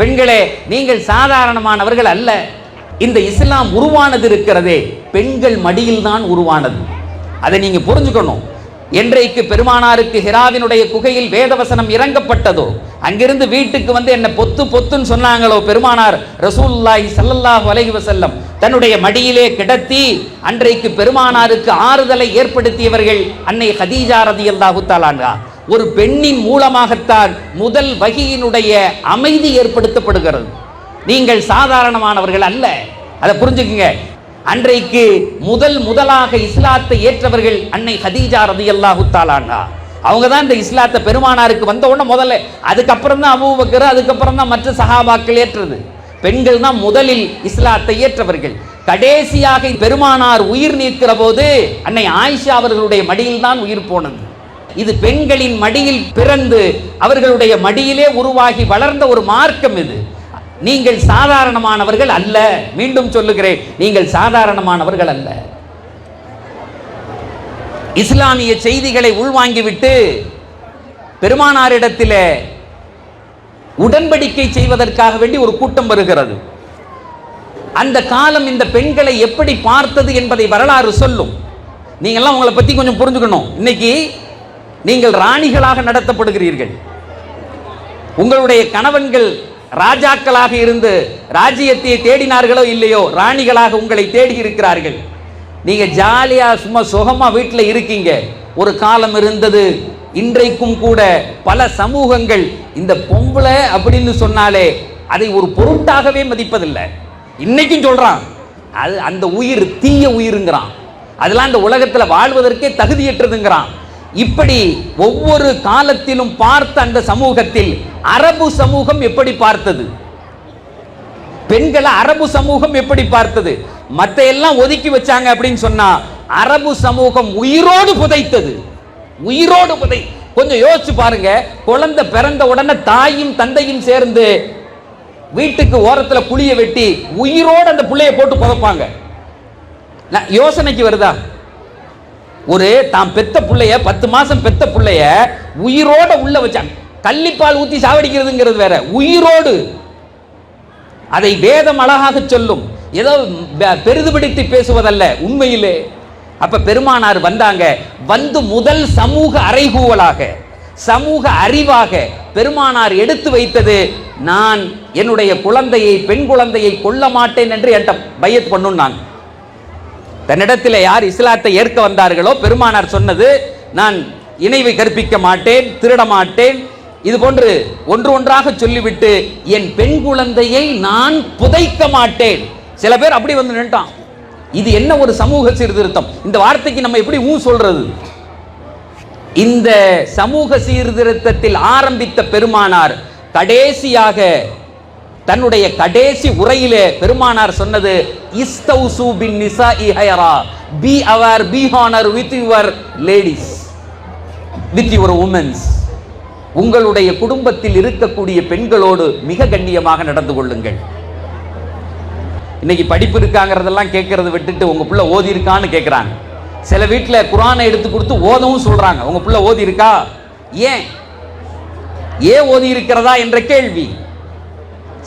பெண்களே நீங்கள் சாதாரணமானவர்கள் அல்ல. இந்த இஸ்லாம் உருவானது இருக்கிறதே பெண்கள் மடியில் தான் உருவானது. அதை நீங்கள் புரிஞ்சுக்கணும். என்றைக்கு பெருமானாருக்கு ஹிராவினுடைய குகையில் வேதவசனம் இறங்கப்பட்டதோ அங்கிருந்து வீட்டுக்கு வந்து என்ன பொத்து பொத்துன்னு சொன்னாங்களோ பெருமானார் ரசூல்லாஹி சல்லல்லாஹ் வலைஹி வசல்லம் தன்னுடைய மடியிலே கிடத்தி அன்றைக்கு பெருமானாருக்கு ஆறுதலை ஏற்படுத்தியவர்கள் அன்னை ஹதீஜா ரதியல்லாஹு தாலான்கா ஒரு பெண்ணின் மூலமாகத்தான் முதல் வகையினுடைய அமைதி ஏற்படுத்தப்படுகிறது. நீங்கள் சாதாரணமானவர்கள் அல்ல. அதை புரிஞ்சுக்குங்க. அன்றைக்கு முதல் முதலாக இஸ்லாத்தை ஏற்றவர்கள் அன்னை ஹதீஜா ரதி தாலானா அவங்க தான் இந்த இஸ்லாத்தை பெருமானாருக்கு வந்த உடனே முதல்ல அதுக்கப்புறம் தான் அபூபக்கர் அதுக்கப்புறம் தான் மற்ற சஹாபாக்கள் ஏற்றது. பெண்கள் தான் முதலில் இஸ்லாத்தை ஏற்றவர்கள். கடைசியாக பெருமானார் உயிர் நீக்கிற போது அன்னை ஆயிஷா அவர்களுடைய மடியில் தான் உயிர் போனது. இது பெண்களின் மடியில் பிறந்து அவர்களுடைய மடியிலே உருவாகி வளர்ந்த ஒரு மார்க்கம் இது. நீங்கள் சாதாரணமானவர்கள் அல்ல. மீண்டும் சொல்லுகிறேன் நீங்கள் சாதாரணமானவர்கள் அல்ல. இஸ்லாமிய செய்திகளை உள்வாங்கிவிட்டு பெருமானாரிடத்திலே உடன்படிக்கை செய்வதற்காக வேண்டி ஒரு கூட்டம் வருகிறது. அந்த காலம் இந்த பெண்களை எப்படி பார்த்தது என்பதை வரலாறு சொல்லும். நீங்கள்லாம் உங்களை பற்றி கொஞ்சம் புரிஞ்சுக்கணும். இன்னைக்கு நீங்கள் ராணிகளாக நடத்தப்படுகிறீர்கள். உங்களுடைய கணவன்கள் ராஜாக்களாக இருந்து ராஜ்யத்தை தேடினார்களோ இல்லையோ ராணிகளாக உங்களை தேடி இருக்கிறார்கள். நீங்க ஜாலியா சும்மா சுகமா வீட்டில் இருக்கீங்க. ஒரு காலம் இருந்தது இன்றைக்கும் கூட பல சமூகங்கள் இந்த பொம்பளை அப்படின்னு சொன்னாலே அதை ஒரு பொருட்டாகவே மதிப்பதில்லை. இன்னைக்கும் சொல்றான் அது அந்த உயிர் தீய உயிருங்கிறான். அதெல்லாம் இந்த உலகத்தில் வாழ்வதற்கே தகுதியற்றதுங்கிறான். இப்படி ஒவ்வொரு காலத்திலும் பார்த்த அந்த சமூகத்தில் அரபு சமூகம் எப்படி பார்த்தது? பெண்களை அரபு சமூகம் எப்படி பார்த்தது? மற்ற எல்லாம் ஒதுக்கி வச்சாங்க அப்படின்னு சொன்னா அரபு சமூகம் உயிரோடு புதைத்தது. உயிரோடு புதை கொஞ்சம் யோசிச்சு பாருங்க. குழந்தை பிறந்த உடனே தாயும் தந்தையும் சேர்ந்து வீட்டுக்கு ஓரத்துல குழியை வெட்டி உயிரோடு அந்த புள்ளைய போட்டு புதைப்பாங்க. நான் யோசனைக்கு வருதா? ஒரு தாம் பெத்த பிள்ளைய பத்து மாசம் பெத்த பிள்ளைய உயிரோட உள்ள வச்சாங்க. கள்ளிப்பால் ஊத்தி சாவடிக்கிறதுங்கிறது வேற. உயிரோடு. அதை வேதம் அழகாக சொல்லும். ஏதோ பெ- பேசுவதல்ல உண்மையிலே. அப்ப பெருமானார் வந்தாங்க. வந்து முதல் சமூக அறைகூவலாக சமூக அறிவாக பெருமானார் எடுத்து வைத்தது நான் என்னுடைய குழந்தையை பெண் குழந்தையை கொல்ல மாட்டேன் என்று என்கிட்ட பையத் பண்ணுன்னாங்க. தன்னிடத்தில் யார் இஸ்லாத்தை ஏற்க வந்தார்களோ பெருமானார் சொன்னது நான் இணைவை கற்பிக்க மாட்டேன் திருட மாட்டேன். இது போன்று ஒன்று ஒன்றாக சொல்லிவிட்டு என் பெண் குழந்தையை நான் புதைக்க மாட்டேன். சில பேர் அப்படி வந்து நின்ட்டான் இது என்ன ஒரு சமூக சீர்திருத்தம்? இந்த வார்த்தைக்கு நம்ம எப்படி ஊ சொல்றது? இந்த சமூக சீர்திருத்தத்தில் ஆரம்பித்த பெருமானார் கடைசியாக தன்னுடைய கடைசி உரையிலே பெருமானார் சொன்னது இஸ்தௌசு பின் நிசா இஹயரா be our be honour with your ladies with your women's உங்களுடைய குடும்பத்தில் இருக்கக்கூடிய பெண்களோடு மிக கண்ணியமாக நடந்து கொள்ளுங்கள். இன்னைக்கு படிப்பு இருக்காங்கிறதெல்லாம் கேட்கறது விட்டுட்டு உங்க பிள்ளை ஓதி இருக்கான்னு கேட்குறாங்க சில வீட்டில் குரானை எடுத்து கொடுத்து ஓதவும் சொல்றாங்க. உங்க பிள்ளை ஓதி இருக்கா ஏன்? ஏன் ஓதி இருக்கிறதா என்ற கேள்வி.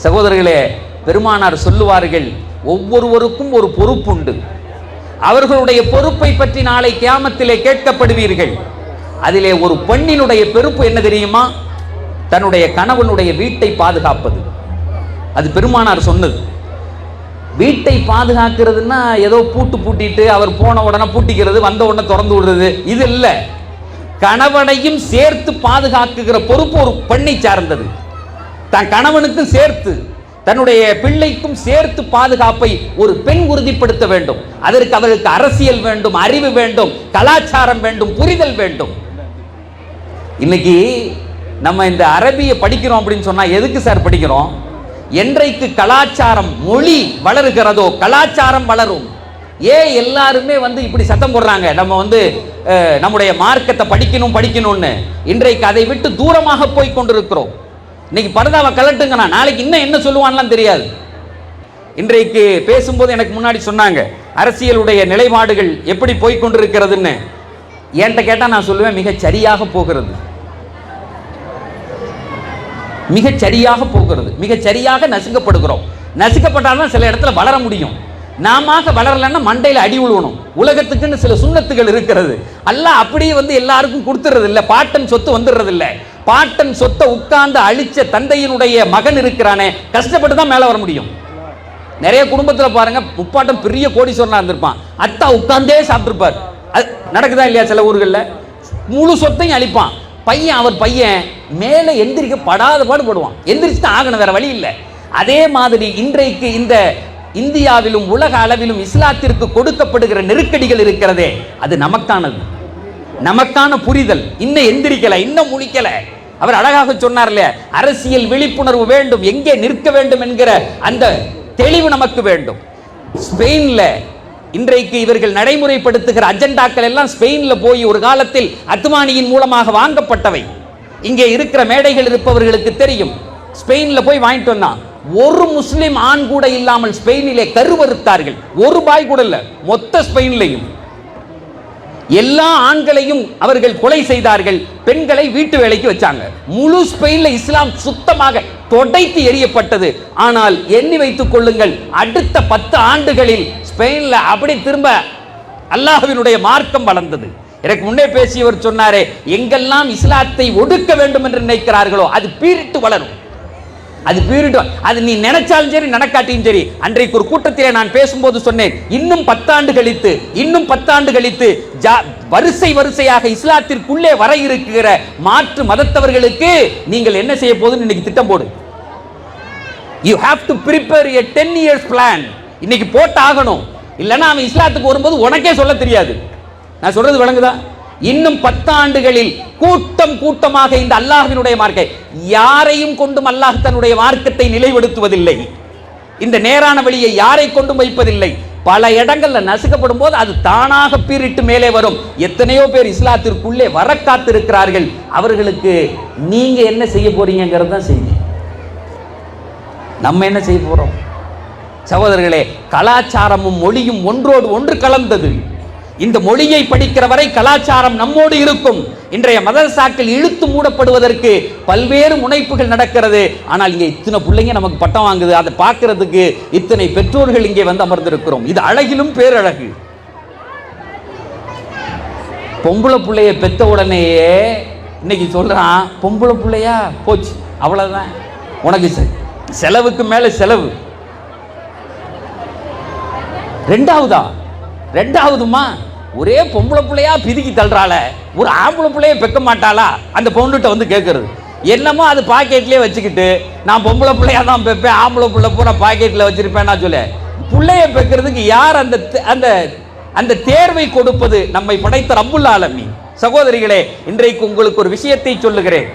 சகோதரர்களே பெருமானார் சொல்லுவார்கள் ஒவ்வொருவருக்கும் ஒரு பொறுப்புண்டு. அவர்களுடைய பொறுப்பை பற்றி நாளை கியாமத்திலே கேட்கப்படுவீர்கள். அதிலே ஒரு பெண்ணினுடைய பொறுப்பு என்ன தெரியுமா? தன்னுடைய கணவனுடைய வீட்டை பாதுகாப்பது. அது பெருமானார் சொன்னது. வீட்டை பாதுகாக்கிறதுன்னா ஏதோ பூட்டு பூட்டிட்டு அவர் போன உடனே பூட்டிக்கிறது வந்த உடனே திறந்து விடுறது. இது இல்லை. கணவனையும் சேர்த்து பாதுகாக்குகிற பொறுப்பு ஒரு பெண்ணை சார்ந்தது. தன் கணவனுக்கும் சேர்த்து தன்னுடைய பிள்ளைக்கும் சேர்த்து பாதுகாப்பை ஒரு பெண் உறுதிப்படுத்த வேண்டும். அதற்கு அவருக்கு அரசியல் வேண்டும் அறிவு வேண்டும் கலாச்சாரம் வேண்டும் புரிதல் வேண்டும். இன்னைக்கு நம்ம இந்த அரபியை படிக்கிறோம் அப்படின்னு சொன்னா எதுக்கு சார் படிக்கிறோம்? என்றைக்கு கலாச்சாரம் மொழி வளருகிறதோ கலாச்சாரம் வளரும். ஏன் எல்லாருமே வந்து இப்படி சத்தம் போடுறாங்க? நம்ம வந்து நம்முடைய மார்க்கத்தை படிக்கணும் படிக்கணும்னு. இன்றைக்கு அதை விட்டு தூரமாக போய் கொண்டிருக்கிறோம். இன்னைக்கு பரதாவை கலட்டுங்கண்ணா நாளைக்கு இன்னும் என்ன சொல்லுவான்லாம் தெரியாது. இன்றைக்கு பேசும்போது எனக்கு முன்னாடி சொன்னாங்க அரசியலுடைய நிலைப்பாடுகள் எப்படி போய்கொண்டிருக்கிறதுன்னு என்கிட்ட கேட்டால் நான் சொல்லுவேன் மிக சரியாக போகிறது. மிக சரியாக போகிறது. மிகச் சரியாக நசுக்கப்படுகிறோம் நசுக்கப்பட்டால்தான் சில இடத்துல வளர முடியும். நாம வளரலன்னா மண்டையில் அடி விழுவணும் உலகத்துக்குன்னு சில சுண்ணத்துகள் இருக்கிறது. அல்ல அப்படியே வந்து எல்லாருக்கும் கொடுத்துறது இல்லை பாட்டன் சொத்து வந்துடுறது இல்லை பாட்டன் சொத்தை உட்கார்ந்து அழிச்ச தந்தையினுடைய மகன் இருக்கிறானே கஷ்டப்பட்டு தான் மேலே வர முடியும். நிறைய குடும்பத்தில் பாருங்க முப்பாட்டம் பெரிய கோடீஸ்வரனாக இருந்திருப்பான். அத்தா உட்கார்ந்தே சாப்பிட்டுருப்பார். அது நடக்குதா இல்லையா சில ஊர்களில்? முழு சொத்தையும் அழிப்பான். பையன் அவர் பையன் மேலே எந்திரிக்க படாத பாடுபடுவான் எந்திரிச்சு தான் ஆகணும் வேற வழி இல்லை. அதே மாதிரி இன்றைக்கு இந்த இந்தியாவிலும் உலக அளவிலும் இஸ்லாத்திற்கு கொடுக்கப்படுகிற நெருக்கடிகள் இருக்கிறதே அது நமக்கானது. நமக்கான புரிதல். இன்னும் எந்திரிக்கலை இன்னும் முழிக்கலை. அவர் அழகாக சொன்னார் இல்லையா அரசியல் விழிப்புணர்வு வேண்டும் எங்கே நிற்க வேண்டும் என்கிற அந்த தெளிவு நமக்கு வேண்டும். ஸ்பெயின்ல இன்றைக்கு இவர்கள் நடைமுறைப்படுத்துகிற அஜெண்டாக்கள் எல்லாம் ஸ்பெயின்ல போய் ஒரு காலத்தில் அத்துமானியின் மூலமாக வாங்கப்பட்டவை. இங்கே இருக்கிற மேடைகள் இருப்பவர்களுக்கு தெரியும். ஸ்பெயின்ல போய் வாங்கிட்டு வந்தான் ஒரு முஸ்லிம் ஆண் கூட இல்லாமல் ஸ்பெயினிலே கருவறுத்தார்கள். ஒரு பாய் கூட இல்ல மொத்த ஸ்பெயின்லையும். எல்லா ஆண்களையும் அவர்கள் கொலை செய்தார்கள். பெண்களை வீட்டு வேலைக்கு வச்சாங்க. முழு ஸ்பெயின்ல இஸ்லாம் சுத்தமாக தொடைத்து எரியப்பட்டது ஆனால் எண்ணி வைத்துக் கொள்ளுங்கள் அடுத்த பத்து ஆண்டுகளில் ஸ்பெயின்ல அப்படி திரும்ப அல்லாஹவினுடைய மார்க்கம் வளர்ந்தது. எனக்கு முன்னே பேசியவர் சொன்னாரே எங்கெல்லாம் இஸ்லாத்தை ஒடுக்க வேண்டும் என்று நினைக்கிறார்களோ அது பீரிட்டு வளரும். அது பீரிட்டு அது நீ நினைச்சாலும் சரி நடக்காட்டியும் சரி. அன்றைக்கு ஒரு கூட்டத்திலே நான் பேசும்போது சொன்னேன் இன்னும் பத்தாண்டு கழித்து இன்னும் பத்தாண்டு கழித்து ஜா- வரிசை வரிசையாக இஸ்லாத்திற்குள்ளே வர இருக்கிற மாற்று மதத்தவர்களுக்கு நீங்கள் என்ன செய்ய போதுன்னு இன்னைக்கு திட்டம் போடு. You have to prepare a ten years plan இன்னைக்கு போட்டு ஆகணும் இல்லைன்னா அவன் இஸ்லாத்துக்கு வரும்போது உனக்கே சொல்ல தெரியாது. நான் சொல்றது விளங்குதான் இன்னும் பத்தாண்டுகளில் கூட்டம் கூட்டமாக இந்த அல்லாஹினுடைய மார்க்கை. யாரையும் கொண்டும் அல்லாஹ் தன்னுடைய மார்க்கத்தை நிலைப்படுத்துவதில்லை. இந்த நேரான வழியை யாரை கொண்டும் வைப்பதில்லை. பல இடங்கள்ல நசுக்கப்படும் போது அது தானாக பீரிட்டு மேலே வரும். எத்தனையோ பேர் இஸ்லாத்திற்குள்ளே வர காத்திருக்கிறார்கள். அவர்களுக்கு நீங்க என்ன செய்ய போறீங்கிறது தான் செய்தி. நம்ம என்ன செய்ய போறோம்? சகோதரர்களே கலாச்சாரமும் மொழியும் ஒன்றோடு ஒன்று கலந்தது. இந்த மொழியை படிக்கிற வரை கலாச்சாரம் நம்மோடு இருக்கும். இன்றைய மதரசாக்கள் இழுத்து மூடப்படுவதற்கு பல்வேறு முனைப்புகள் நடக்கிறது. ஆனால் இங்கே இத்தனை பிள்ளைங்க நமக்கு பட்டம் வாங்குது. அதை பார்க்கறதுக்கு இத்தனை பெற்றோர்கள் இங்கே வந்து அமர்ந்திருக்கிறோம். இது அழகிலும் பேரழகு. பொம்பளை பிள்ளைய பெத்த உடனேயே இன்னைக்கு சொல்றான் பொம்பளை பிள்ளையா? போச்சு. அவ்வளவுதான். உனக்கு செலவுக்கு மேல செலவு. ரெண்டாவதா? ரெண்டாவதுமா ஒரே பொம்பளை பிள்ளையா பிதுக்கி தள்ளுறாள ஒரு ஆம்பளை பிள்ளைய பெக்க மாட்டாளா? அந்த பொண்ணுகிட்ட வந்து கேட்குறது என்னமோ அது பாக்கெட்லேயே வச்சுக்கிட்டு நான் பொம்பளை பிள்ளையா தான் பெப்பேன் ஆம்பளை பிள்ளை பூரா பாக்கெட்டில் வச்சுருப்பேன் நான் சொல்ல பிள்ளைய பெக்கிறதுக்கு யார் அந்த தே- அந்த அந்த தேர்வை கொடுப்பது நம்மை படைத்த ரப்புல் ஆலமி சகோதரிகளே இன்றைக்கு உங்களுக்கு ஒரு விஷயத்தை சொல்லுகிறேன்.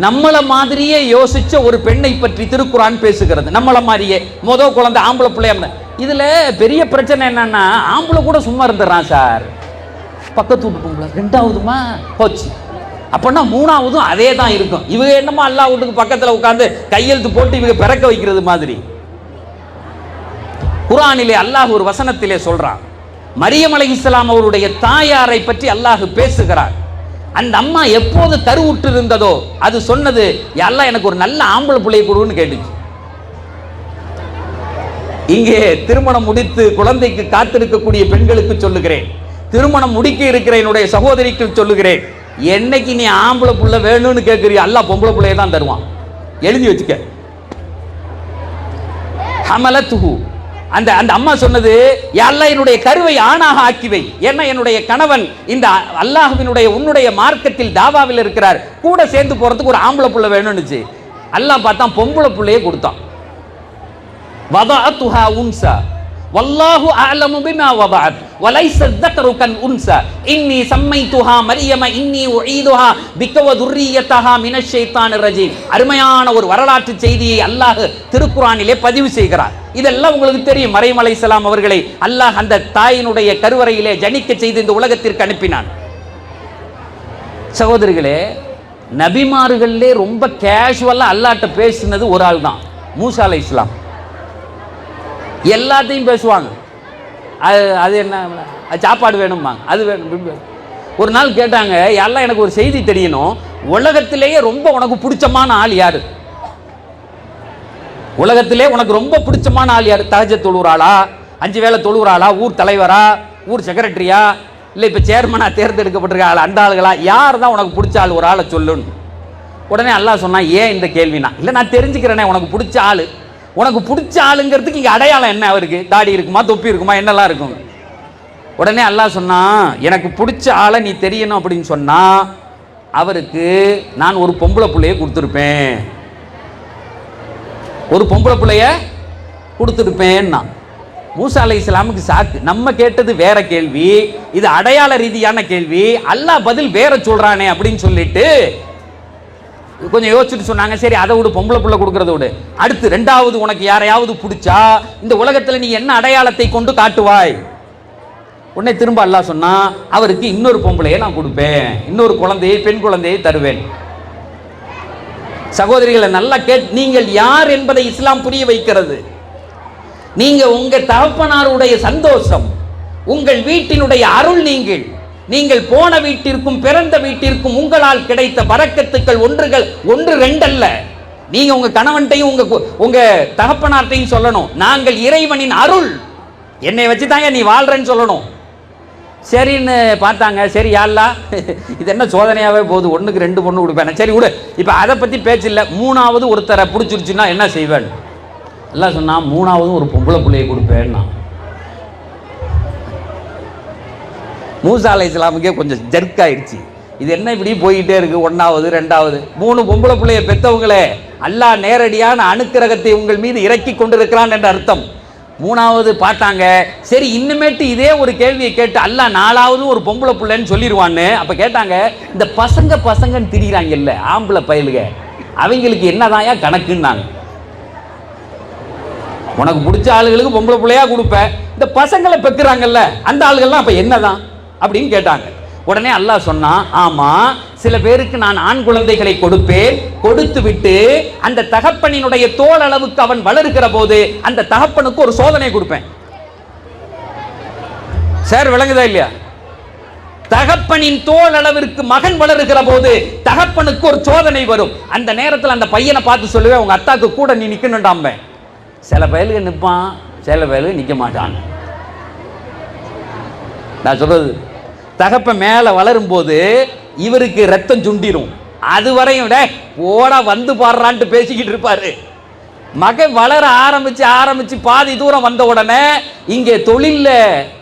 நம்மள மாதிரியே யோசிச்ச ஒரு பெண்ணை பற்றி திருக்குறான் பேசுகிறது. நம்மள மாதிரியே மொதல் குழந்தை ஆம்பளை பிள்ளைய இதில் பெரிய பிரச்சனை என்னன்னா ஆம்பளை கூட சும்மா இருந்துடுறான் சார். பக்கத்து வீட்டு பொம்பளை ரெண்டாவதுமா? போச்சு. அப்படின்னா மூணாவதும் அதே தான் இருக்கும். இவங்க என்னமோ அல்லா வீட்டுக்கு பக்கத்தில் உட்காந்து கையெழுத்து போட்டு இவங்க பிறக்க வைக்கிறது மாதிரி. குரானிலே அல்லாஹ் ஒரு வசனத்திலே சொல்கிறான் மரியம் அலைஹிஸ்ஸலாம் அவருடைய தாயாரை பற்றி அல்லாஹ் பேசுகிறார். அந்த அம்மா எப்போது தருவுற்று இருந்ததோ அது சொன்னது எல்லாம் எனக்கு ஒரு நல்ல ஆம்பளை பிள்ளையை கொடுன்னு கேட்டுச்சு. இங்கே திருமணம் முடித்து குழந்தைக்கு காத்திருக்கக்கூடிய பெண்களுக்கு சொல்லுகிறேன். திருமணம் முடிக்க இருக்கிற என்னுடைய சகோதரிக்கு சொல்லுகிறேன். என்னைக்கு நீ ஆம்பளை புள்ள வேணும்னு கேட்குறிய அல்லாஹ் பொம்பளை பிள்ளைய தான் தருவான். எழுதி வச்சுக்க. ஹமலத்துஹு. அந்த அந்த அம்மா சொன்னது அல்ல என்னுடைய கருவை ஆணாக ஆக்கிவை. ஏன்னா என்னுடைய கணவன் இந்த அல்லாஹுவினுடைய உன்னுடைய மார்க்கத்தில் தாவாவில் இருக்கிறார். கூட சேர்ந்து போறதுக்கு ஒரு ஆம்பளை புள்ள வேணும்னுச்சு. அல்லாஹ் பார்த்தா பொம்பளை பிள்ளையே கொடுத்தான். وضعتها أنثى والله أعلم بما وضعت وليس الذكر كالأنثى إني سميتها مريم إني أعيدها بك وذريتها من الشيطان الرجيم அருமையான ஒரு வரலாற்று செய்தியை அல்லாஹ் திருக்குறானிலே பதிவு செய்கிறார் இதெல்லாம் உங்களுக்கு தெரியும் மறையம் அலைஹிஸ்ஸலாம் அவர்களை அல்லாஹ் அந்த தாயினுடைய கருவறையிலே ஜனிக்க செய்து இந்த உலகத்திற்கு அனுப்பினான் சகோதரிகளே நபிமார்கள்லே ரொம்ப கேஷுவலாக அல்லாட்ட பேசினது ஒரு ஆள் தான் மூசா அலை இஸ்லாம் எல்லாத்தையும் பேசுவாங்க. அது அது என்ன அது சாப்பாடு வேணும்பாங்க. அது வேணும் ஒரு நாள் கேட்டாங்க எல்லாம் எனக்கு ஒரு செய்தி தெரியணும்? உலகத்திலேயே ரொம்ப உனக்கு பிடிச்சமான ஆள் யார்? உலகத்திலே உனக்கு ரொம்ப பிடிச்சமான ஆள் யார்? தகஜ தொழுகிறாளா அஞ்சு வேளை தொழுகிறாளா ஊர் தலைவரா? ஊர் செக்ரட்டரியா இல்லை இப்போ சேர்மனாக தேர்ந்தெடுக்கப்பட்டிருக்க ஆள் அந்த ஆளுகளா? யார் தான் உனக்கு பிடிச்ச ஆள்? ஒரு ஆளை சொல்லுன்னு. உடனே அல்லாஹ் சொன்னான் ஏன் இந்த கேள்வினா? இல்லை நான் தெரிஞ்சுக்கிறேனே உனக்கு பிடிச்ச ஆள். உனக்கு பிடிச்ச ஆளுங்கிறதுக்கு இங்கே அடையாளம் என்ன அவருக்கு? தாடி இருக்குமா தொப்பி இருக்குமா என்னெல்லாம் இருக்கும்? உடனே அல்லாஹ் சொன்னான் எனக்கு பிடிச்ச ஆளை நீ தெரியணும் அப்படின்னு சொன்னால் அவருக்கு நான் ஒரு பொம்பளை பிள்ளைய கொடுத்துருப்பேன். ஒரு பொம்பளை பிள்ளைய கொடுத்துருப்பேன்னா மூசா அலை இஸ்லாமுக்கு சாக்கு. நம்ம கேட்டது வேற கேள்வி இது அடையாள ரீதியான கேள்வி அல்லாஹ் பதில் வேற சொல்கிறானே அப்படின்னு சொல்லிட்டு கொஞ்சம் யோசிச்சுட்டு சொன்னாங்க சரி அதை விடு பொம்பளை பிள்ளை கொடுக்கறத விடு. அடுத்து ரெண்டாவது உனக்கு யாரையாவது பிடிச்சா இந்த உலகத்தில் நீ என்ன அடையாளத்தை கொண்டு காட்டுவாய்? உடனே திரும்ப அல்லாஹ் சொன்னா அவருக்கு இன்னொரு பொம்பளையை நான் கொடுப்பேன். இன்னொரு குழந்தையை பெண் குழந்தையை தருவேன். சகோதரிகளை நல்லா கேட் நீங்கள் யார் என்பதை இஸ்லாம் புரிய வைக்கிறது. நீங்கள் உங்கள் தகப்பனாருடைய சந்தோஷம் உங்கள் வீட்டினுடைய அருள் நீங்கள். நீங்கள் போன வீட்டிற்கும் பிறந்த வீட்டிற்கும் உங்களால் கிடைத்த பறக்கத்துக்கள் ஒன்றுகள் ஒன்று ரெண்டல்ல. நீங்க உங்க கணவன்ட்டையும் உங்க கு- உங்க தகப்பனார்ட்டையும் சொல்லணும். நாங்கள் இறைவனின் அருள். என்னை வச்சு தாங்க நீ வாழ்றேன்னு சொல்லணும். சரின்னு பார்த்தாங்க. சரி யாழ்லா? இது என்ன சோதனையாகவே போகுது. ஒன்றுக்கு ரெண்டு பொண்ணு கொடுப்பேன் சரி விடு. இப்போ அதை பற்றி பேச்சு இல்லை மூணாவது ஒருத்தரை பிடிச்சிருச்சுன்னா என்ன செய்வேன்? எல்லாம் சொன்னா மூணாவது ஒரு பொம்பளை பிள்ளையை கொடுப்பேன்னா. மூசா அலை இஸ்லாமுக்கே கொஞ்சம் ஜர்க் ஆயிடுச்சு இது என்ன இப்படி போய்கிட்டே இருக்குது ஒன்றாவது ரெண்டாவது. மூணு பொம்பளை பிள்ளைய பெற்றவங்களே அல்லா நேரடியான அணுக்கிரகத்தை உங்கள் மீது இறக்கி கொண்டிருக்கிறான் என்ற அர்த்தம். மூணாவது பார்த்தாங்க சரி இன்னுமேட்டு இதே ஒரு கேள்வியை கேட்டு அல்லா நாலாவது ஒரு பொம்பளை பிள்ளைன்னு சொல்லிடுவான்னு. அப்போ கேட்டாங்க இந்த பசங்க பசங்கன்னு திரிகிறாங்கல்ல ஆம்பளை பயலுக அவங்களுக்கு என்னதாயா கணக்குன்னாங்க. உனக்கு பிடிச்ச ஆளுகளுக்கு பொம்பளை பிள்ளையா கொடுப்பேன் இந்த பசங்களை பெக்குறாங்கல்ல அந்த ஆளுகள்லாம் அப்போ என்னதான்? அப்படின்னு கேட்டாங்க. உடனே அல்லாஹ் சொன்னான் ஆமா சில பேருக்கு நான் ஆண் குழந்தைகளை கொடுப்பேன் கொடுத்து விட்டு அந்த தகப்பனினுடைய தோல் அளவுக்கு அவன் வளர்க்கிற போது அந்த தகப்பனுக்கு ஒரு சோதனை கொடுப்பேன். சார் விளங்குதா இல்லையா? தகப்பனின் தோல் அளவிற்கு மகன் வளருகிற போது தகப்பனுக்கு ஒரு சோதனை வரும். அந்த நேரத்தில் அந்த பையனை பார்த்து சொல்லுவேன் உங்க அத்தாக்கு கூட நீ நிற்கணுண்டாம்பேன் சில பயலுக்கு நிற்பான் சில பயலுக்கு நிற்க மாட்டான். நான் சொல்கிறது தகப்ப மேலே வளரும் போது இவருக்கு ரத்தம் சுண்டிடும் அது வரையும் டே போடா வந்து பாடுறான்ட்டு பேசிக்கிட்டு இருப்பார். மகன் வளர ஆரம்பித்து ஆரம்பித்து பாதி தூரம் வந்த உடனே இங்கே தொழிலில்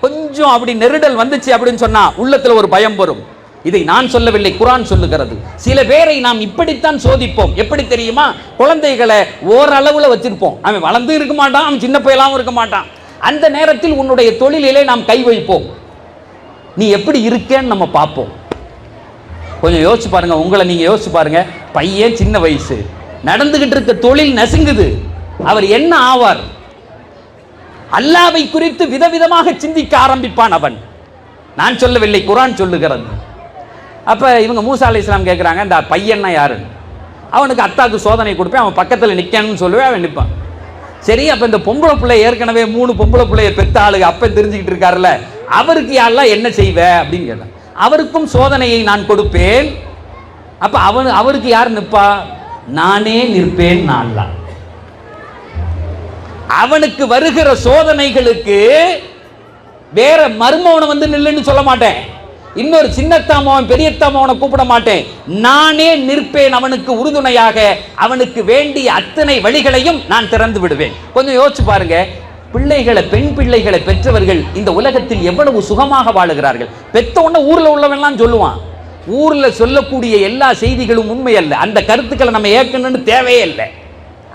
கொஞ்சம் அப்படி நெருடல் வந்துச்சு அப்படின்னு சொன்னால் உள்ளத்தில் ஒரு பயம் வரும். இதை நான் சொல்லவில்லை குரான் சொல்லுகிறது. சில பேரை நாம் இப்படித்தான் சோதிப்போம். எப்படி தெரியுமா? குழந்தைகளை ஓரளவில் வச்சிருப்போம். அவன் வளர்ந்து இருக்க மாட்டான் அவன் சின்ன பயலாவும் இருக்க மாட்டான். அந்த நேரத்தில் உன்னுடைய தொழிலிலே நாம் கை வைப்போம். நீ எப்படி இருக்கேன்னு நம்ம பார்ப்போம். கொஞ்சம் யோசிச்சு பாருங்க உங்களை நீங்க யோசிச்சு பாருங்க. பையன் சின்ன வயசு. நடந்துகிட்டு இருக்க தொழில் நசுங்குது. அவர் என்ன ஆவார்? அல்லாவை குறித்து விதவிதமாக சிந்திக்க ஆரம்பிப்பான் அவன். நான் சொல்லவில்லை குரான் சொல்லுகிறது. அப்ப இவங்க மூசா அலி இஸ்லாம் கேட்குறாங்க இந்த பையன்னா யாருன்னு அவனுக்கு அத்தாக்கு சோதனை கொடுப்பேன் அவன் பக்கத்தில் நிற்கணும்னு சொல்லுவேன் அவன் நிற்பான் சரி அப்போ இந்த பொம்பளை பிள்ளை ஏற்கனவே மூணு பொம்பளை பிள்ளைய பெத்த ஆளுங்க அப்போ தெரிஞ்சுக்கிட்டு இருக்காருல்ல. அவருக்கு யாரெல்லாம் என்ன செய்வ அப்படின்னு கேட்டான் அவருக்கும் சோதனையை நான் கொடுப்பேன். அப்போ அவன் அவருக்கு யார் நிற்பா? நானே நிற்பேன் நான் அவனுக்கு வருகிற சோதனைகளுக்கு வேற மர்மவனை வந்து நில்லுன்னு சொல்ல மாட்டேன். இன்னொரு சின்னத்தாமவன் பெரியத்தாமவனை கூப்பிட மாட்டேன். நானே நிற்பேன் அவனுக்கு உறுதுணையாக. அவனுக்கு வேண்டிய அத்தனை வழிகளையும் நான் திறந்து விடுவேன். கொஞ்சம் யோசிச்சு பாருங்க. பிள்ளைகளை பெண் பிள்ளைகளை பெற்றவர்கள் இந்த உலகத்தில் எவ்வளவு சுகமாக வாழுகிறார்கள்? பெத்த உடனே ஊரில் உள்ளவன்லாம் சொல்லுவான். ஊரில் சொல்லக்கூடிய எல்லா செய்திகளும் உண்மை அல்ல அந்த கருத்துக்களை நம்ம ஏற்கனவே தேவையே இல்லை.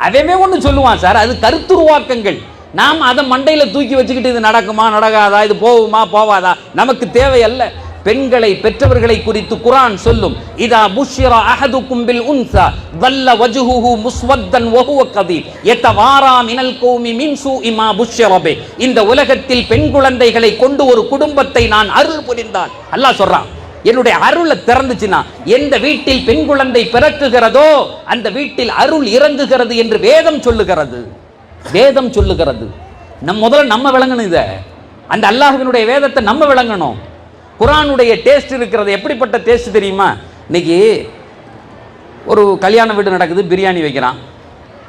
அவமே ஒன்று சொல்லுவான் சார் அது கருத்துருவாக்கங்கள். நாம் அதை மண்டையில் தூக்கி வச்சுக்கிட்டு இது நடக்குமா நடக்காதா இது போகுமா போவாதா? நமக்கு தேவையல்ல. பெண்களை பெற்றவர்களை குறித்து குரான் சொல்லும் இதா புஷ்யரா அஹதுக்கும் பில் உன்சா வல்ல வஜுஹுஹு முஸ்வத்தன் வஹுவ கதீர் யத்தவாரா மினல் கௌமி மின் இமா மா இந்த உலகத்தில் பெண் குழந்தைகளை கொண்டு ஒரு குடும்பத்தை நான் அருள் புரிந்தான். அல்லாஹ் சொல்றான் என்னுடைய அருளை திறந்துச்சுன்னா எந்த வீட்டில் பெண் குழந்தை பிறக்குகிறதோ அந்த வீட்டில் அருள் இறங்குகிறது என்று வேதம் சொல்லுகிறது. வேதம் சொல்லுகிறது. நம் முதல்ல நம்ம விளங்கணும் இதை. அந்த அல்லாஹினுடைய வேதத்தை நம்ம விளங்கணும். குரானுடைய டேஸ்ட் இருக்கிறது. எப்படிப்பட்ட டேஸ்ட் தெரியுமா? இன்றைக்கி ஒரு கல்யாண வீடு நடக்குது பிரியாணி வைக்கிறான்.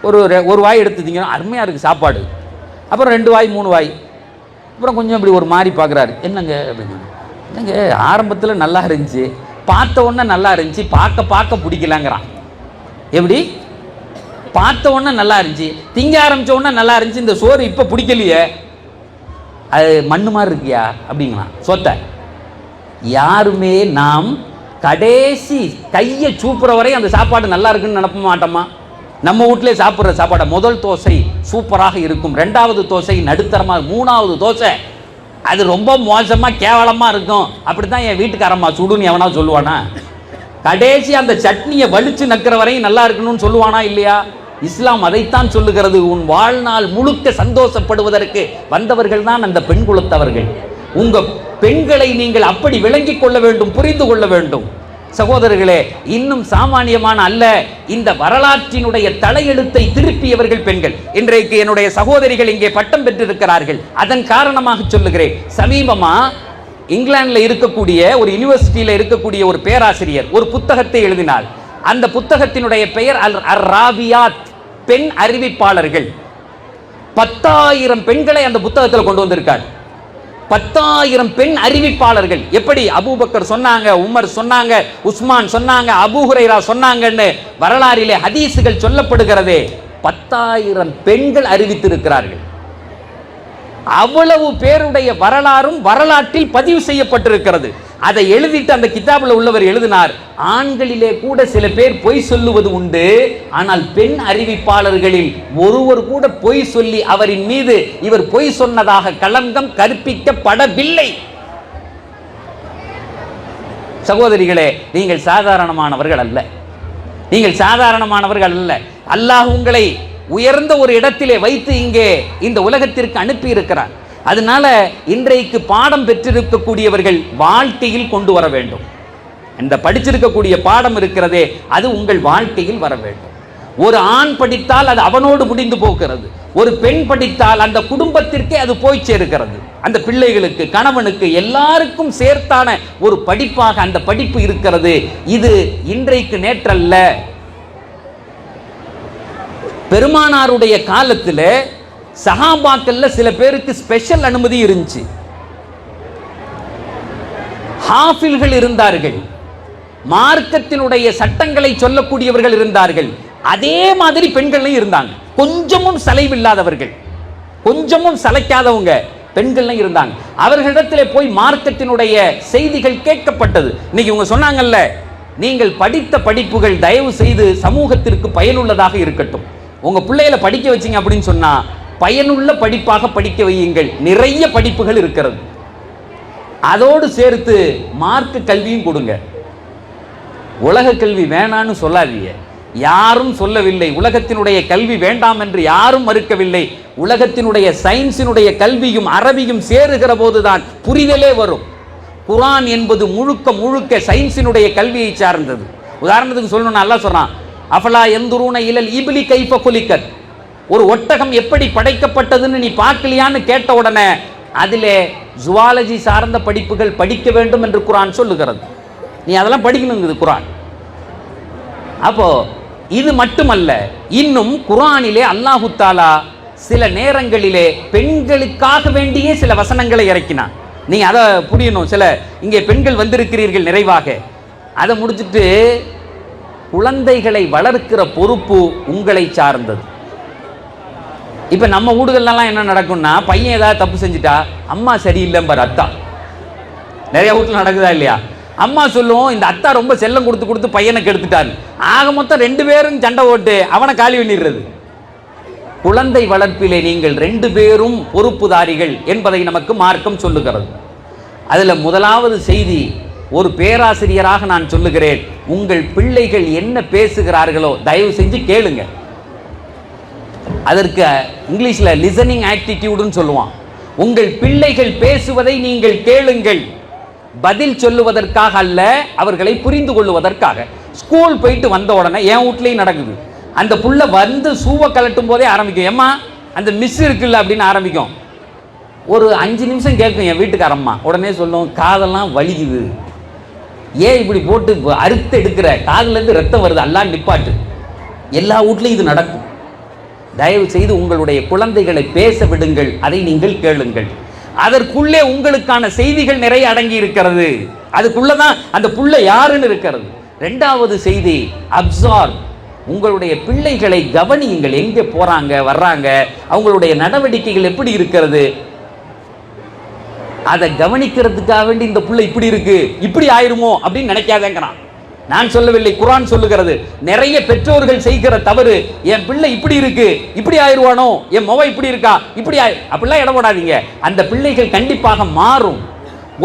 ஒரு ரெ- ஒரு வாய் எடுத்து அருமையாக இருக்குது சாப்பாடு. அப்புறம் ரெண்டு வாய் மூணு வாய். அப்புறம் கொஞ்சம் இப்படி ஒரு மாதிரி பார்க்குறாரு என்னங்க அப்படின்னு என்னங்க ஆரம்பத்தில் நல்லா இருந்துச்சு. பார்த்த உடனே நல்லா இருந்துச்சு. பார்க்க பார்க்க பிடிக்கலங்கிறான். எப்படி? பார்த்த உடனே நல்லா இருந்துச்சு. திங்க ஆரம்பித்த உடனே நல்லா இருந்துச்சு. இந்த சோறு இப்போ பிடிக்கலையே. அது மண்ணு மாதிரி இருக்கியா? அப்படிங்களாம் சொத்தை. யாருமே நாம் கடைசி கையை சூப்புற வரை அந்த சாப்பாடு நல்லா இருக்குன்னு நினப்ப மாட்டோமா? நம்ம வீட்டிலே சாப்பிட்ற சாப்பாடை முதல் தோசை சூப்பராக இருக்கும். ரெண்டாவது தோசை நடுத்தரமாக மூணாவது தோசை அது ரொம்ப மோசமாக கேவலமாக இருக்கும். அப்படி தான் என் வீட்டுக்காரம்மா சுடுன்னு எவனா சொல்லுவானா? கடைசி அந்த சட்னியை வலிச்சு நக்கிற வரையும் நல்லா இருக்கணும்னு சொல்லுவானா இல்லையா? இஸ்லாம் அதைத்தான் சொல்லுகிறது. உன் வாழ்நாள் முழுக்க சந்தோஷப்படுவதற்கு வந்தவர்கள் தான் அந்த பெண் குலத்தவர்கள். உங்க பெண்களை நீங்கள் அப்படி விளங்கிக் கொள்ள வேண்டும் புரிந்து கொள்ள வேண்டும். சகோதரர்களே இன்னும் சாமானியமான அல்ல இந்த வரலாற்றினுடைய தலையெழுத்தை திருப்பியவர்கள் பெண்கள். இன்றைக்கு என்னுடைய சகோதரிகள் இங்கே பட்டம் பெற்றிருக்கிறார்கள். அதன் காரணமாக சொல்லுகிறேன். சமீபமா இங்கிலாந்தில் இருக்கக்கூடிய ஒரு யூனிவர்சிட்டியில் இருக்கக்கூடிய ஒரு பேராசிரியர் ஒரு புத்தகத்தை எழுதினார். அந்த புத்தகத்தினுடைய பெயர் அல் அர் பெண் அறிவிப்பாளர்கள். பத்தாயிரம் பெண்களை அந்த புத்தகத்தில் கொண்டு வந்திருக்கார். பத்தாயிரம் பெண் அறிவிப்பாளர்கள். எப்படி? அபூபக்கர் சொன்னாங்க உமர் சொன்னாங்க உஸ்மான் சொன்னாங்க அபூஹுரைரா சொன்னாங்கன்னு வரலாறிலே ஹதீஸுகள் சொல்லப்படுகிறதே. பத்தாயிரம் பெண்கள் அறிவித்திருக்கிறார்கள். அவ்வளவு பேருடைய வரலாறும் வரலாற்றில் பதிவு செய்யப்பட்டிருக்கிறது. அதை எழுதிட்டு அந்த கிதாபில் உள்ளவர் எழுதினார் ஆண்களிலே கூட சில பேர் பொய் சொல்லுவது உண்டு ஆனால் பெண் அறிவிப்பாளர்களில் ஒருவர் கூட பொய் சொல்லி அவரின் மீது இவர் பொய் சொன்னதாக களங்கம் கற்பிக்கப்படவில்லை. சகோதரிகளே நீங்கள் சாதாரணமானவர்கள் அல்ல. நீங்கள் சாதாரணமானவர்கள் அல்ல. அல்லாஹ் உங்களை உயர்ந்த ஒரு இடத்திலே வைத்து இங்கே இந்த உலகத்திற்கு அனுப்பி இருக்கிறார் அதனால இன்றைக்கு பாடம் பெற்றிருக்கக்கூடியவர்கள் வாழ்க்கையில் கொண்டு வர வேண்டும். இந்த படிச்சிருக்கக்கூடிய பாடம் இருக்கிறதே அது உங்கள் வாழ்க்கையில் வர வேண்டும். ஒரு ஆண் படித்தால் அது அவனோடு முடிந்து போகிறது. ஒரு பெண் படித்தால் அந்த குடும்பத்திற்கே அது போய் சேர்கிறது. அந்த பிள்ளைகளுக்கு கணவனுக்கு எல்லாருக்கும் சேர்த்தான ஒரு படிப்பாக அந்த படிப்பு இருக்கிறது. இது இன்றைக்கு நேற்றல்ல. பெருமானாருடைய காலத்தில் சஹாபாக்கள்ல சில பேருக்கு ஸ்பெஷல் அனுமதி இருந்துச்சு. ஹாஃபில்கள் இருந்தார்கள். மார்க்கத்தினுடைய சட்டங்களை சொல்லக்கூடியவர்கள் இருந்தார்கள். அதே மாதிரி பெண்களும் இருந்தாங்க. கொஞ்சமும் சலைவில்லாதவர்கள் கொஞ்சமும் சலைக்காதவங்க பெண்கள்லாம் இருந்தாங்க. அவர்களிடத்தில் போய் மார்க்கத்தினுடைய செய்திகள் கேட்கப்பட்டது. இன்னைக்கு இவங்க சொன்னாங்கல்ல நீங்கள் படித்த படிப்புகள் தயவு செய்து சமூகத்திற்கு பயனுள்ளதாக இருக்கட்டும். உங்க பிள்ளைகளை படிக்க வச்சீங்க அப்படின்னு சொன்னா பயனுள்ள படிப்பாக படிக்க வையுங்கள். நிறைய படிப்புகள் இருக்கிறது. அதோடு சேர்த்து மார்க்க கல்வியும் கொடுங்க. உலக கல்வி வேணான்னு சொல்லாதீங்க. யாரும் சொல்லவில்லை. உலகத்தினுடைய கல்வி வேண்டாம் என்று யாரும் மறுக்கவில்லை. உலகத்தினுடைய சயின்ஸினுடைய கல்வியும் அரபியும் சேருகிற போதுதான் புரிதலே வரும். குரான் என்பது முழுக்க முழுக்க சயின்ஸினுடைய கல்வியை சார்ந்தது. உதாரணத்துக்கு சொல்லணும்னா நல்லா சொல்றான் அஃபலா எந்துருன இலல் இபிலி கைப்ப குலிக்கத் ஒரு ஒட்டகம் எப்படி படைக்கப்பட்டதுன்னு நீ பார்க்கலையான்னு கேட்ட உடனே அதிலே ஜுவாலஜி சார்ந்த படிப்புகள் படிக்க வேண்டும் என்று குரான் சொல்லுகிறது. நீ அதெல்லாம் படிக்கணுங்குது குரான். அப்போ இது மட்டுமல்ல இன்னும் குரானிலே அல்லாஹு தாலா சில நேரங்களிலே பெண்களுக்காக வேண்டியே சில வசனங்களை இறக்கினான். நீ அதை புரியணும். சில இங்கே பெண்கள் வந்திருக்கிறீர்கள் நிறைவாக. அதை முடிச்சுட்டு குழந்தைகளை வளர்க்கிற பொறுப்பு உங்களை சார்ந்தது. இப்போ நம்ம வீடுகள்லாம் என்ன நடக்கும்னா பையன் ஏதாவது தப்பு செஞ்சுட்டா அம்மா சரியில்லைம்பார் அத்தா. நிறைய வீட்டில் நடக்குதா இல்லையா? அம்மா சொல்லுவோம் இந்த அத்தா ரொம்ப செல்லம் கொடுத்து கொடுத்து பையனை கெடுத்துட்டாரு ஆக மொத்தம் ரெண்டு பேரும் சண்டை ஓட்டு அவனை காலி பண்ணிடுறது. குழந்தை வளர்ப்பிலே நீங்கள் ரெண்டு பேரும் பொறுப்புதாரிகள் என்பதை நமக்கு மார்க்கம் சொல்லுகிறது. அதில் முதலாவது செய்தி ஒரு பேராசிரியராக நான் சொல்லுகிறேன். உங்கள் பிள்ளைகள் என்ன பேசுகிறார்களோ தயவு செஞ்சு கேளுங்கள் அதற்கு இங்கிலீஷில் லிசனிங் ஆட்டிடியூடுன்னு சொல்லுவான். உங்கள் பிள்ளைகள் பேசுவதை நீங்கள் கேளுங்கள். பதில் சொல்லுவதற்காக அல்ல அவர்களை புரிந்து கொள்ளுவதற்காக. ஸ்கூல் போயிட்டு வந்த உடனே என் வீட்லையும் நடக்குது. அந்த புள்ள வந்து சூவை கலட்டும் போதே ஆரம்பிக்கும். ஏம்மா அந்த மிஸ் இருக்குல்ல அப்படின்னு ஆரம்பிக்கும். ஒரு அஞ்சு நிமிஷம் கேட்கும் என் வீட்டுக்காரம்மா. உடனே சொல்லும் காதெல்லாம் வலிக்குது. ஏன் இப்படி போட்டு அறுத்து எடுக்கிற? காதுலேருந்து ரத்தம் வருது. எல்லாம் நிப்பாட்டு. எல்லா வீட்லையும் இது நடக்கும். தயவு செய்து உங்களுடைய குழந்தைகளை பேச விடுங்கள் அதை நீங்கள் கேளுங்கள். அதற்குள்ளே உங்களுக்கான செய்திகள் நிறைய அடங்கி இருக்கிறது. அதுக்குள்ளதான் அந்த புள்ள யாருன்னு இருக்கிறது. ரெண்டாவது செய்தி அப்சார்ப். உங்களுடைய பிள்ளைகளை கவனியுங்கள். எங்கே போறாங்க வர்றாங்க அவங்களுடைய நடவடிக்கைகள் எப்படி இருக்கிறது. அதை கவனிக்கிறதுக்காக வேண்டி இந்த புள்ள இப்படி இருக்கு. இப்படி ஆயிருமோ அப்படின்னு நினைக்காதேங்கிறான். நான் சொல்லவில்லை குரான் சொல்லுகிறது. நிறைய பெற்றோர்கள் செய்கிற தவறு என் பிள்ளை இப்படி இருக்கு இப்படி ஆயிருவானோ? என் முகம் இப்படி இருக்கா? இப்படி ஆயி அப்படிலாம் இடம் போடாதீங்க. அந்த பிள்ளைகள் கண்டிப்பாக மாறும்.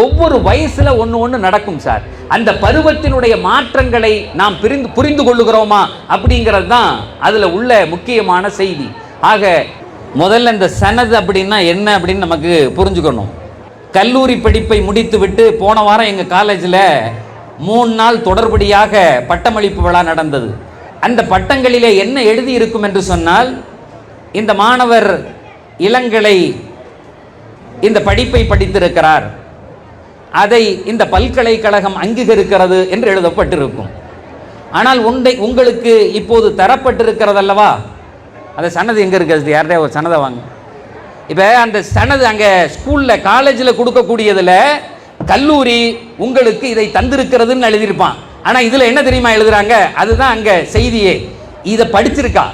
ஒவ்வொரு வயசுல ஒன்று ஒன்று நடக்கும் சார். அந்த பருவத்தினுடைய மாற்றங்களை நாம் பிரிந்து புரிந்து கொள்ளுகிறோமா? அப்படிங்கிறது தான் அதில் உள்ள முக்கியமான செய்தி. ஆக முதல்ல இந்த சனது அப்படின்னா என்ன அப்படின்னு நமக்கு புரிஞ்சுக்கணும். கல்லூரி படிப்பை முடித்துவிட்டு போன வாரம் எங்கள் காலேஜில் மூணு நாள் தொடர்படியாக பட்டமளிப்பு விழா நடந்தது. அந்த பட்டங்களிலே என்ன எழுதி இருக்கும் என்று சொன்னால் இந்த மாணவர் இளங்கலை இந்த படிப்பை படித்திருக்கிறார். அதை இந்த பல்கலைக்கழகம் அங்கீகரிக்கிறது என்று எழுதப்பட்டிருக்கும். ஆனால் உண்டை உங்களுக்கு இப்போது தரப்பட்டிருக்கிறது அல்லவா அந்த சனது எங்கே இருக்கிறது யார்டே ஒரு சனதை வாங்க. இப்போ அந்த சனது அங்கே ஸ்கூலில் காலேஜில் கொடுக்கக்கூடியதில் கல்லூரி உங்களுக்கு இதை தந்திருக்கிறதுன்னு எழுதியிருப்பான் ஆனால் இதில் என்ன தெரியுமா எழுதுறாங்க அதுதான் அங்கே செய்தியே இதை படிச்சிருக்கா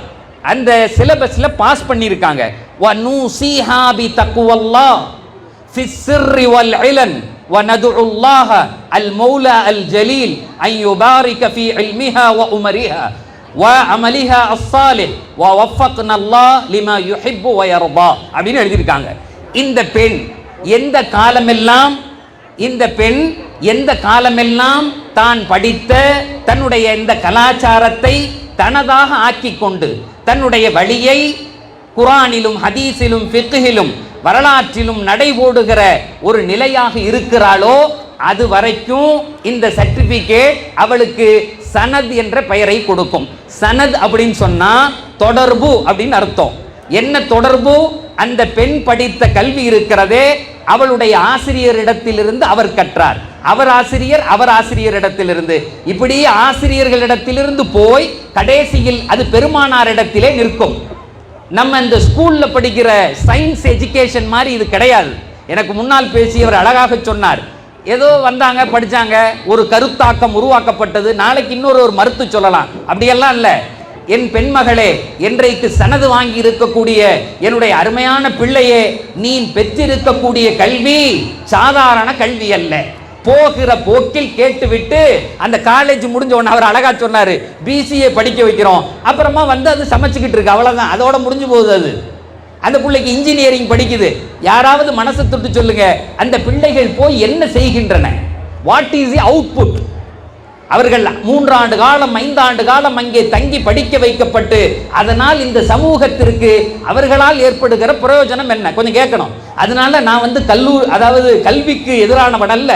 அந்த சிலபஸில் பாஸ் பண்ணியிருக்காங்க வனு சீஹாபி தக்குவல்லா في السر والعلن وندعو الله المولى الجليل أن يبارك في علمها وأمرها وعملها الصالح ووفقنا الله لما يحب ويرضى அப்படின்னு எழுதியிருக்காங்க இந்த பெண் எந்த காலமெல்லாம் இந்த பெண் எந்த காலமெல்லாம் தான் படித்த தன்னுடைய இந்த கலாச்சாரத்தை தனதாக ஆக்கி கொண்டு தன்னுடைய வழியை குரானிலும் ஹதீஸிலும் ஃபிக்குகிலும் வரலாற்றிலும் நடைபோடுகிற ஒரு நிலையாக இருக்கிறாளோ அது வரைக்கும் இந்த சர்டிபிகேட் அவளுக்கு சனத் என்ற பெயரை கொடுக்கும். சனத் அப்படின்னு சொன்னால் தொடர்பு அப்படின்னு அர்த்தம். என்ன தொடர்பு? அந்த பெண் படித்த கல்வி இருக்கிறதே அவளுடைய ஆசிரியரிடத்திலிருந்து அவர் கற்றார். அவர் ஆசிரியர் அவர் ஆசிரியரிடத்திலிருந்து. இப்படி ஆசிரியர்களிடத்திலிருந்து போய் கடைசியில் அது பெருமானாரிடத்திலே நிற்கும். நம்ம இந்த ஸ்கூல்ல படிக்கிற சயின்ஸ் எஜுகேஷன் மாதிரி இது கிடையாது. எனக்கு முன்னால் பேசியவர் அழகாக சொன்னார். ஏதோ வந்தாங்க படிச்சாங்க ஒரு கருத்தாக்கம் உருவாக்கப்பட்டது. நாளைக்கு இன்னொரு ஒரு மறுத்து சொல்லலாம். அப்படியெல்லாம் இல்லை. என் பெண்மகளே என்றைக்கு சனது வாங்கி இருக்கக்கூடிய என்னுடைய அருமையான பிள்ளையே நீ பெற்றிருக்கக்கூடிய கல்வி சாதாரண கல்வி அல்ல. போகிற போக்கில் கேட்டுவிட்டு அந்த காலேஜ் முடிஞ்ச உடனே அவர் அழகா சொன்னாரு பிசிஏ படிக்க வைக்கிறோம். அப்புறமா வந்து அது சமைச்சுக்கிட்டு இருக்கு அவ்வளவுதான். அதோட முடிஞ்சு போகுது அது. அந்த பிள்ளைக்கு இன்ஜினியரிங் படிக்குது. யாராவது மனசை தொட்டு சொல்லுங்க அந்த பிள்ளைகள் போய் என்ன செய்கின்றன? வாட் இஸ் தி அவுட்புட் அவர்கள் மூன்றாண்டு காலம் ஐந்தாண்டு காலம் அங்கே தங்கி படிக்க வைக்கப்பட்டு அதனால் இந்த சமூகத்திற்கு அவர்களால் ஏற்படுகிற பிரயோஜனம் என்ன? கொஞ்சம் கேட்கணும். அதனால நான் வந்து கல்லூர் அதாவது கல்விக்கு எதிரானவன் அல்ல.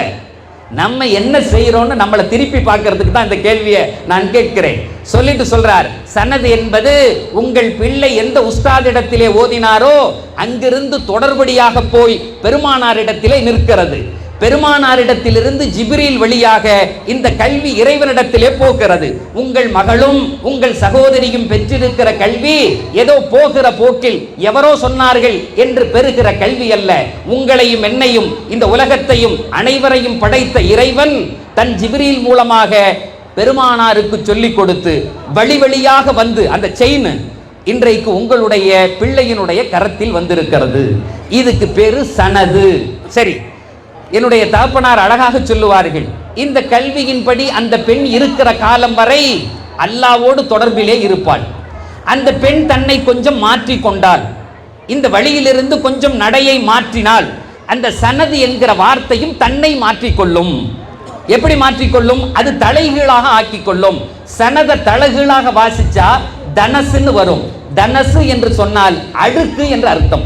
நம்ம என்ன செய்யறோம்னு நம்மளை திருப்பி பார்க்கறதுக்கு தான் இந்த கேள்வியை நான் கேட்கிறேன். சொல்லிட்டு சொல்றார் சனது என்பது உங்கள் பிள்ளை எந்த உஸ்தாதிடத்திலே ஓதினாரோ அங்கிருந்து தொடர்படியாக போய் பெருமானாரிடத்திலே நிற்கிறது. பெருமானாரிடத்திலிருந்து ஜிப்ரீல் வழியாக இந்த கல்வி இறைவனிடத்திலே போகிறது. உங்கள் மகளும் உங்கள் சகோதரியும் பெற்றிருக்கிற கல்வி ஏதோ போகிற போக்கில் எவரோ சொன்னார்கள் என்று பெறுகிற கல்வி அல்ல. உங்களையும் என்னையும் இந்த உலகத்தையும் அனைவரையும் படைத்த இறைவன் தன் ஜிப்ரீல் மூலமாக பெருமானாருக்கு சொல்லிக் கொடுத்து வழி வழியாக வந்து அந்த செயின் இன்றைக்கு உங்களுடைய பிள்ளையினுடைய கரத்தில் வந்திருக்கிறது. இதுக்கு பேரு சனது. சரி. என்னுடைய தகப்பனார் அழகாக சொல்லுவார்கள் இந்த கல்வியின்படி அந்த பெண் இருக்கிற காலம் வரை அல்லாவோடு தொடர்பிலே இருப்பாள். அந்த பெண் தன்னை கொஞ்சம் மாற்றி கொண்டாள். இந்த வழியிலிருந்து கொஞ்சம் நடையை மாற்றினால் அந்த சனது என்கிற வார்த்தையும் தன்னை மாற்றிக்கொள்ளும் எப்படி மாற்றிக்கொள்ளும் அது தலைகீழாக ஆக்கிக்கொள்ளும் சனத தலைகீழாக வாசிச்சா தனசுன்னு வரும். தனசு என்று சொன்னால் அழுக்கு என்று அர்த்தம்.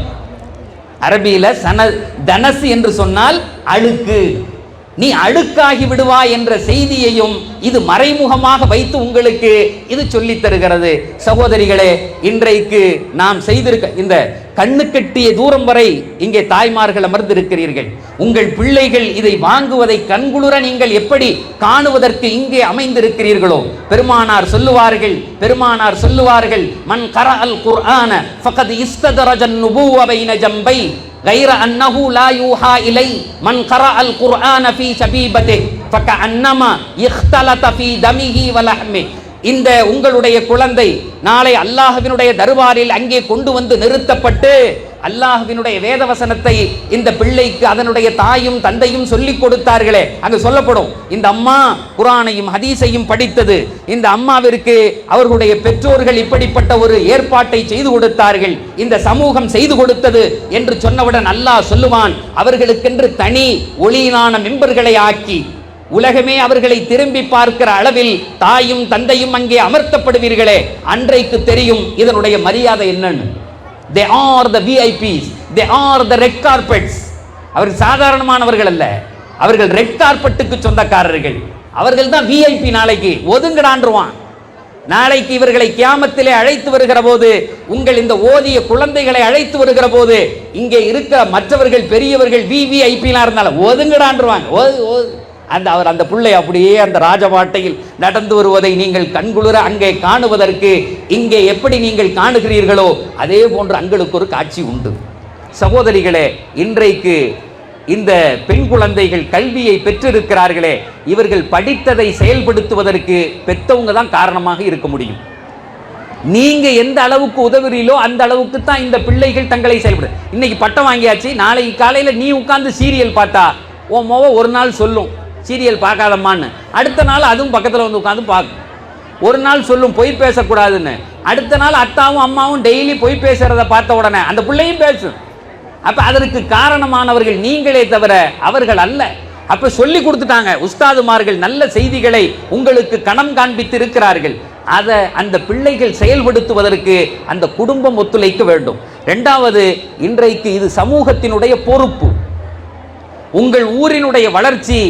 அரபியில் சன தனசு என்று சொன்னால் அழுக்கு. நீ அழுக்காகி விடுவாய் என்ற செய்தியையும் இது மறைமுகமாக வைத்து உங்களுக்கு இது சொல்லித் தருகிறது. சகோதரிகளே இன்றைக்கு நாம் செய்திருக்க இந்த கண்ணு கட்டிய தூரம் வரை இங்கே தாய்மார்கள் அமர்ந்திருக்கிறீர்கள். உங்கள் பிள்ளைகள் இதை வாங்குவதை கண்குளுர நீங்கள் எப்படி காணுவதற்கு இங்கே அமைந்திருக்கிறீர்களோ? பெருமானார் சொல்லுவார்கள் பெருமானார் சொல்லுவார்கள் மன் கர அல் குர்ஆன ஃபகத் இஸ்ததரஜன் நுபுவ பைன ஜம்பை غير أنه لا يوحى إلي من قرأ القرآن في شبيبته فكأنما اختلط في دمه ولحمه இந்த உங்களுடைய குழந்தை நாளை அல்லாஹ்வினுடைய தர்பாரில் அங்கே கொண்டு வந்து நிறுத்தப்பட்டு அல்லாஹ்வினுடைய வேதவசனத்தை இந்த பிள்ளைக்கு அதனுடைய தாயும் தந்தையும் சொல்லிக் கொடுத்தார்களே. அங்கு சொல்லப்படும் இந்த அம்மா குரானையும் ஹதீஸையும் படித்தது இந்த அம்மாவிற்கு அவர்களுடைய பெற்றோர்கள் இப்படிப்பட்ட ஒரு ஏற்பாட்டை செய்து கொடுத்தார்கள் இந்த சமூகம் செய்து கொடுத்தது என்று சொன்னவுடன் அல்லாஹ் சொல்லுவான் அவர்களுக்கென்று தனி ஒளியினான மெம்பர்களை ஆக்கி உலகமே அவர்களை திரும்பி பார்க்கிற அளவில் தாயும் தந்தையும் அங்கே அமர்த்தப்படுவீர்களே. அன்றைக்கு தெரியும் இதனுடைய மரியாதை என்னன்னு. They are the VIPs they are the red carpets அவர்கள் சாதாரணமானவர்கள் அல்ல. அவர்கள் ரெட் கார்பெட்டுக்கு சொந்தக்காரர்கள். அவர்கள் தான் விஐபி நாளைக்கு ஒதுங்கடான்றுவான். நாளைக்கு இவர்களை கியாமத்திலே அழைத்து வருகிற போது உங்கள் இந்த ஓதிய குழந்தைகளை அழைத்து வருகிற போது இங்கே இருக்கிற மற்றவர்கள் பெரியவர்கள் விவிஐபிலாம் இருந்தாலும் ஒதுங்கடான்றுவாங்க. அந்த அவர் அந்த பிள்ளை அப்படியே அந்த ராஜபாட்டையில் நடந்து வருவதை நீங்கள் கண்குளிர அங்கே காணுவதற்கு இங்கே எப்படி நீங்கள் காணுகிறீர்களோ அதே போன்று அங்களுக்கு ஒரு காட்சி உண்டு. சகோதரிகளே இன்றைக்கு இந்த பெண் குழந்தைகள் கல்வியை பெற்றிருக்கிறார்களே இவர்கள் படித்ததை செயல்படுத்துவதற்கு பெத்தவங்க தான் காரணமாக இருக்க முடியும். நீங்க எந்த அளவுக்கு உதவுறீங்களோ அந்த அளவுக்கு தான் இந்த பிள்ளைகள் தங்களை செயல்படு. இன்னைக்கு பட்டம் வாங்கியாச்சு நாளைக்கு காலையில் நீ உட்காந்து சீரியல் பார்த்தா உன் மோவ ஒரு நாள் சொல்லும். சீரியல் பார்க்காதம்மான்னு. அடுத்த நாள் அதுவும் பக்கத்தில் வந்து உட்காந்து பார்க்கும் ஒரு நாள் சொல்லும் பொய் பேசக்கூடாதுன்னு. அடுத்த நாள் அத்தாவும் அம்மாவும் டெய்லி பொய் பேசுகிறத பார்த்த உடனே அந்த பிள்ளையும் பேசும். அப்போ அதற்கு காரணமானவர்கள் நீங்களே தவிர அவர்கள் அல்ல. அப்போ சொல்லி கொடுத்துட்டாங்க உஸ்தாதுமார்கள் நல்ல செய்திகளை உங்களுக்கு கணம் காண்பித்து இருக்கிறார்கள் அதை அந்த பிள்ளைகள் செயல்படுத்துவதற்கு அந்த குடும்பம் ஒத்துழைக்க வேண்டும். ரெண்டாவது இன்றைக்கு இது சமூகத்தினுடைய பொறுப்பு. உங்கள் ஊரினுடைய வளர்ச்சி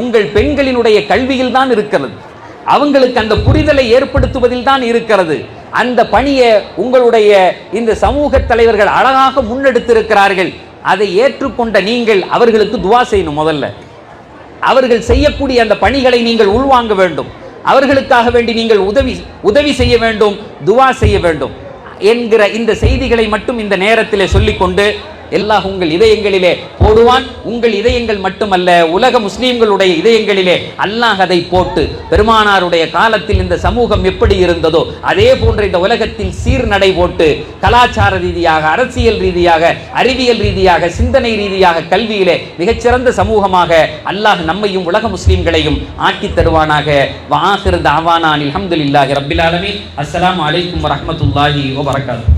உங்கள் பெண்களினுடைய கல்வியில் தான் இருக்கிறது. அவங்களுக்கு அந்த புரிதலை ஏற்படுத்துவதில் தான் இருக்கிறது. அந்த பணியை உங்களுடைய இந்த சமூக தலைவர்கள் அழகாக முன்னெடுத்திருக்கிறார்கள். அதை ஏற்றுக்கொண்ட நீங்கள் அவர்களுக்கு துவா செய்யணும் முதல்ல. அவர்கள் செய்யக்கூடிய அந்த பணிகளை நீங்கள் உள்வாங்க வேண்டும். அவர்களுக்காக வேண்டி நீங்கள் உதவி உதவி செய்ய வேண்டும் துவா செய்ய வேண்டும். என்கிற இந்த செய்திகளை மட்டும் இந்த நேரத்திலே சொல்லிக்கொண்டு எல்லாம் உங்கள் இதயங்களிலே போடுவான். உங்கள் இதயங்கள் மட்டுமல்ல உலக முஸ்லீம்களுடைய இதயங்களிலே அல்லாஹ் அதை போட்டு பெருமானாருடைய காலத்தில் இந்த சமூகம் எப்படி இருந்ததோ அதே போன்ற இந்த உலகத்தில் சீர்நடை போட்டு கலாச்சார ரீதியாக அரசியல் ரீதியாக அறிவியல் ரீதியாக சிந்தனை ரீதியாக கல்வியிலே மிகச்சிறந்த சமூகமாக அல்லாஹ் நம்மையும் உலக முஸ்லீம்களையும் ஆக்கி தருவானாக. வாஹிர் தாவானான் அலமதுல்லாஹி ரபில் அலமி அஸ்லாம் வலைக்கம் வரமத்துல்லாஹி வபரகாத்துஹு